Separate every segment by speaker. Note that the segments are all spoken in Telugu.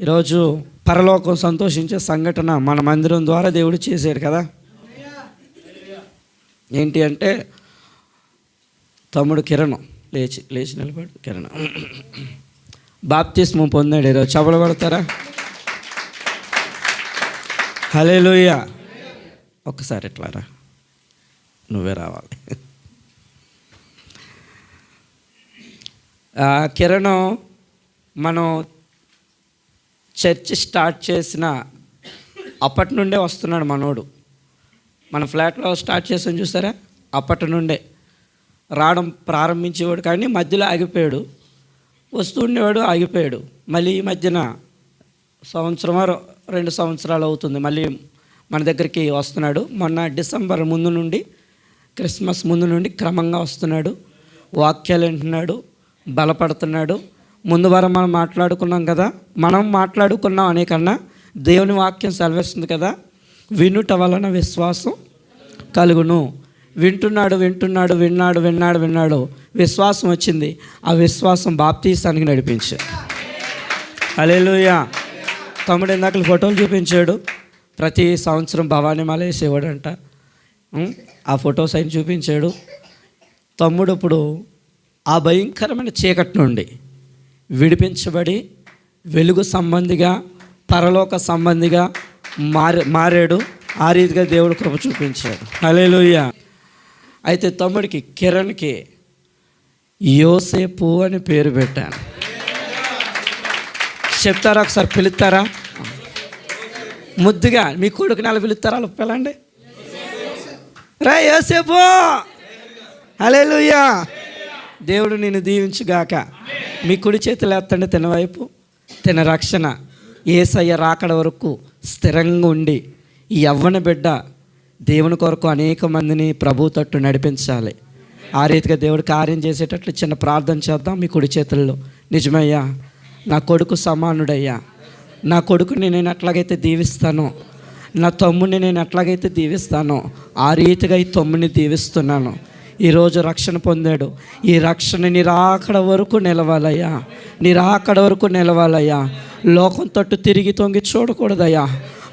Speaker 1: ఈరోజు పరలోకం సంతోషించే సంఘటన మన మందిరం ద్వారా దేవుడు చేశాడు కదా? ఏంటి అంటే తమ్ముడు కిరణం లేచి లేచి నిలబడు కిరణం. బాప్తిస్మం పొందాడు ఈరోజు. చపలు పడతారా హలే ఒక్కసారి ఎట్లారా నువ్వే రావాలి. ఆ, మనం చర్చ్ స్టార్ట్ చేసిన అప్పటి నుండే వస్తున్నాడు మనోడు. మన ఫ్లాట్లో స్టార్ట్ చేసాం చూసారా? అప్పటి నుండే. రావడం ప్రారంభించేవాడు కానీ మధ్యలో ఆగిపోయాడు. వస్తూ ఉండేవాడు ఆగిపోయాడు. మళ్ళీ ఈ మధ్యన సంవత్సరమో రెండు సంవత్సరాలు అవుతుంది. మళ్ళీ మన దగ్గరికి వస్తున్నాడు. మొన్న డిసెంబర్ ముందు నుండి క్రిస్మస్ ముందు నుండి క్రమంగా వస్తున్నాడు. వాక్యాలు వింటున్నాడు బలపడుతున్నాడు. ముందు వారం మనం మాట్లాడుకున్నాం కదా మనం మాట్లాడుకున్నాం అనే కన్నా దేవుని వాక్యం సెలవిస్తుంది కదా వినుట వలన విశ్వాసం కలుగును. వింటున్నాడు వింటున్నాడు విన్నాడు విన్నాడు విన్నాడు విశ్వాసం వచ్చింది. ఆ విశ్వాసం బాప్తీసానికి నడిపించాడు అలేలుయా తమ్ముడు ఇందాక ఫోటోలు చూపించాడు. ప్రతి సంవత్సరం భవానీ మాల వేసేవాడంట. ఆ ఫొటోస్ ఆయన చూపించాడు. తమ్ముడు ఇప్పుడు ఆ భయంకరమైన చీకటి నుండి విడిపించబడి వెలుగు సంబంధిగా పరలోక సంబంధిగా మారే మారాడు. ఆ రీతిగా దేవుడు కృప చూపించాడు. అలేలుయ్య అయితే తమ్ముడికి కిరణ్కి యోసేపు అని పేరు పెట్టాను. చెప్తారా ఒకసారి పిలుస్తారా? ముద్దుగా మీ కొడుకు నెల పిలుస్తారా? అలా పిల్లండి రా యోసేపు! అలేలుయ్యా దేవుడు నేను దీవించుగాక. మీ కుడి చేతులు ఎత్తండి తినవైపు. తిన రక్షణ. ఏసయ్య రాకడ వరకు స్థిరంగా ఉండి ఈ యవ్వన బిడ్డ దేవుని కొరకు అనేక మందిని ప్రభు తట్టు నడిపించాలి. ఆ రీతిగా దేవుడు కార్యం చేసేటట్లు చిన్న ప్రార్థన చేద్దాం మీ కుడి చేతుల్లో. నిజమయ్యా నా కొడుకు సమానుడయ్యా. నా కొడుకుని నేను ఎట్లాగైతే దీవిస్తానో నా తమ్ముడిని నేను ఎట్లాగైతే దీవిస్తానో ఆ రీతిగా ఈ తమ్ముడిని దీవిస్తున్నాను. ఈరోజు రక్షణ పొందాడు. ఈ రక్షణ నిరాకడ వరకు నిలవాలయ్యా. నిరాకడ వరకు నిలవాలయ్యా. లోకం తట్టు తిరిగి తొంగి చూడకూడదయ్యా.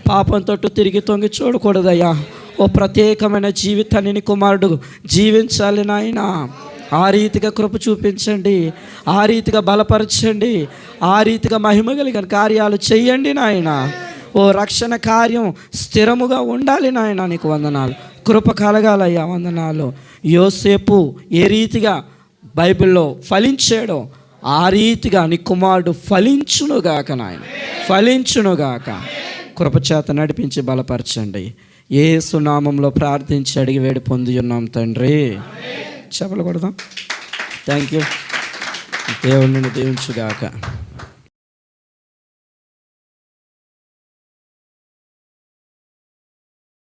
Speaker 1: పాపం తట్టు తిరిగి తొంగి చూడకూడదయ్యా. ఓ ప్రత్యేకమైన జీవితాన్ని నీ కుమారుడు జీవించాలి నాయనా. ఆ రీతిగా కృప చూపించండి. ఆ రీతిగా బలపరచండి. ఆ రీతిగా మహిమ కలిగిన కార్యాలు చెయ్యండి నాయన. ఓ రక్షణ కార్యం స్థిరముగా ఉండాలి నాయన నీకు వందనాలు. కృప కలగాలయ్యా వందనాలు. యోసేపు ఏ రీతిగా బైబిల్లో ఫలించాడో ఆ రీతిగా నీ కుమారుడు ఫలించునుగాక నాయన. ఫలించునుగాక. కృపచేత నడిపించి బలపరచండి. ఏ సునామంలో ప్రార్థించి అడిగి వేడి పొంది ఉన్నాం తండ్రి. చెప్పలు కొడదాం. థ్యాంక్ యూ దేవుణ్ణి దీవించుగాక.